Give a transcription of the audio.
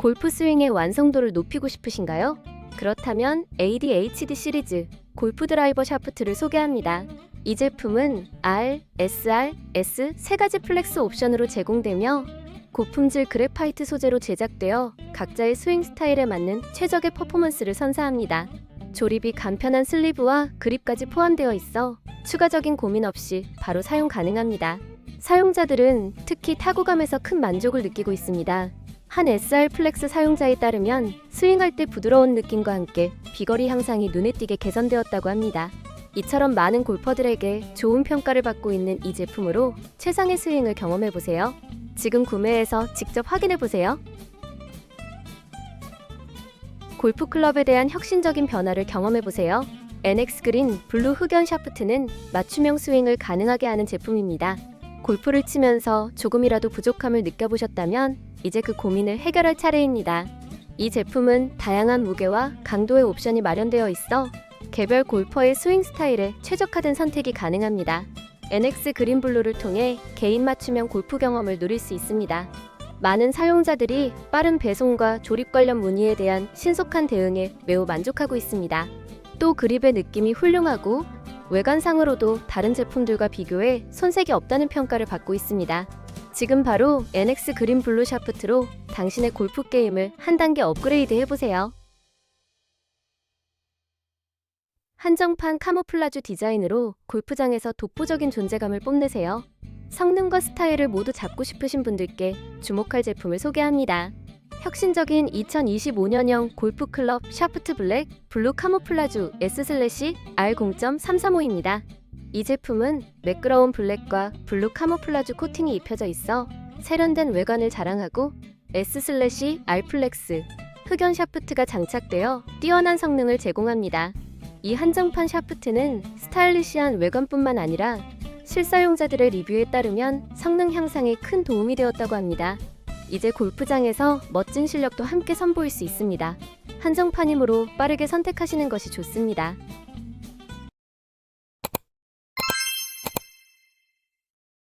골프 스윙의 완성도를 높이고 싶으신가요? 그렇다면 ADHD 시리즈 골프 드라이버 샤프트를 소개합니다. 이 제품은 R, SR, S 세 가지 플렉스 옵션으로 제공되며 고품질 그래파이트 소재로 제작되어 각자의 스윙 스타일에 맞는 최적의 퍼포먼스를 선사합니다. 조립이 간편한 슬리브와 그립까지 포함되어 있어 추가적인 고민 없이 바로 사용 가능합니다. 사용자들은 특히 타구감에서 큰 만족을 느끼고 있습니다. 한 SR 플렉스 사용자에 따르면 스윙할 때 부드러운 느낌과 함께 비거리 향상이 눈에 띄게 개선되었다고 합니다. 이처럼 많은 골퍼들에게 좋은 평가를 받고 있는 이 제품으로 최상의 스윙을 경험해 보세요. 지금 구매해서 직접 확인해 보세요. 골프 클럽에 대한 혁신적인 변화를 경험해 보세요. NX 그린 블루 흑연 샤프트는 맞춤형 스윙을 가능하게 하는 제품입니다. 골프를 치면서 조금이라도 부족함을 느껴보셨다면 이제 그 고민을 해결할 차례입니다. 이 제품은 다양한 무게와 강도의 옵션이 마련되어 있어 개별 골퍼의 스윙 스타일에 최적화된 선택이 가능합니다. NX 그린 블루를 통해 개인 맞춤형 골프 경험을 누릴 수 있습니다. 많은 사용자들이 빠른 배송과 조립 관련 문의에 대한 신속한 대응에 매우 만족하고 있습니다. 또 그립의 느낌이 훌륭하고 외관상으로도 다른 제품들과 비교해 손색이 없다는 평가를 받고 있습니다. 지금 바로 NX 그린 블루 샤프트로 당신의 골프 게임을 한 단계 업그레이드 해보세요. 한정판 카모플라주 디자인으로 골프장에서 독보적인 존재감을 뽐내세요. 성능과 스타일을 모두 잡고 싶으신 분들께 주목할 제품을 소개합니다. 혁신적인 2025년형 골프 클럽 샤프트 블랙 블루 카모플라주 S/R0.335입니다. 이 제품은 매끄러운 블랙과 블루 카모플라주 코팅이 입혀져 있어 세련된 외관을 자랑하고 S/R 플렉스 흑연 샤프트가 장착되어 뛰어난 성능을 제공합니다. 이 한정판 샤프트는 스타일리시한 외관뿐만 아니라 실사용자들의 리뷰에 따르면 성능 향상에 큰 도움이 되었다고 합니다. 이제 골프장에서 멋진 실력도 함께 선보일 수 있습니다. 한정판이므로 빠르게 선택하시는 것이 좋습니다.